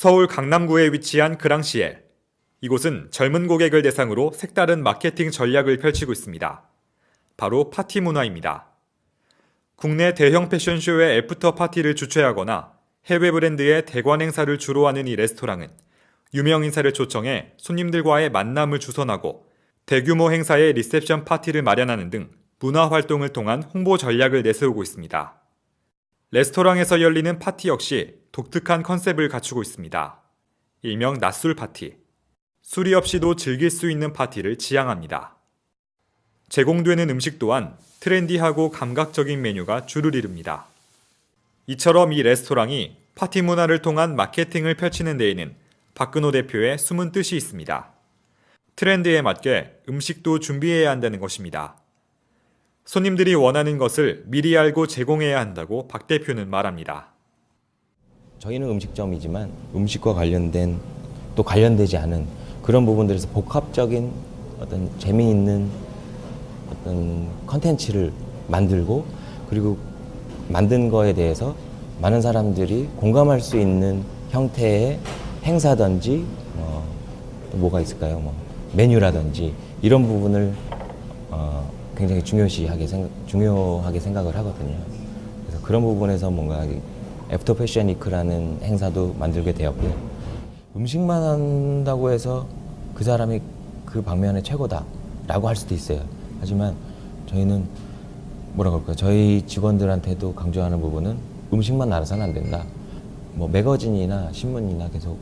서울 강남구에 위치한 그랑시엘. 이곳은 젊은 고객을 대상으로 색다른 마케팅 전략을 펼치고 있습니다. 바로 파티 문화입니다. 국내 대형 패션쇼의 애프터 파티를 주최하거나 해외 브랜드의 대관 행사를 주로 하는 이 레스토랑은 유명 인사를 초청해 손님들과의 만남을 주선하고 대규모 행사의 리셉션 파티를 마련하는 등 문화 활동을 통한 홍보 전략을 내세우고 있습니다. 레스토랑에서 열리는 파티 역시 독특한 컨셉을 갖추고 있습니다. 일명 낮술 파티. 술이 없이도 즐길 수 있는 파티를 지향합니다. 제공되는 음식 또한 트렌디하고 감각적인 메뉴가 주를 이룹니다. 이처럼 이 레스토랑이 파티 문화를 통한 마케팅을 펼치는 데에는 박근호 대표의 숨은 뜻이 있습니다. 트렌드에 맞게 음식도 준비해야 한다는 것입니다. 손님들이 원하는 것을 미리 알고 제공해야 한다고 박 대표는 말합니다. 저희는 음식점이지만 음식과 관련된 또 관련되지 않은 그런 부분들에서 복합적인 어떤 재미있는 어떤 컨텐츠를 만들고 그리고 만든 거에 대해서 많은 사람들이 공감할 수 있는 형태의 행사든지 어, 또 뭐가 있을까요? 뭐 메뉴라든지 이런 부분을 어, 굉장히 중요시하게 생각, 중요하게 생각을 하거든요. 그래서 그런 부분에서 뭔가 이 애프터 패션 위크라는 행사도 만들게 되었고요. 음식만 한다고 해서 그 사람이 그 방면의 최고다라고 할 수도 있어요. 하지만 저희는 뭐라 그럴까 저희 직원들한테도 강조하는 부분은 음식만 알아서는 안 된다. 뭐 매거진이나 신문이나 계속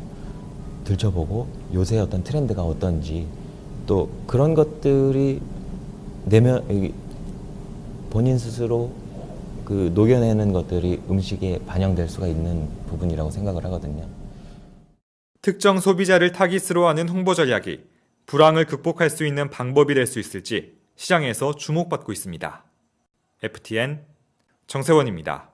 들춰보고 요새 어떤 트렌드가 어떤지 또 그런 것들이 내면 이 본인 스스로 그 녹여내는 것들이 음식에 반영될 수가 있는 부분이라고 생각을 하거든요. 특정 소비자를 타깃으로 하는 홍보 전략이 불황을 극복할 수 있는 방법이 될 수 있을지 시장에서 주목받고 있습니다. FTN 정세원입니다.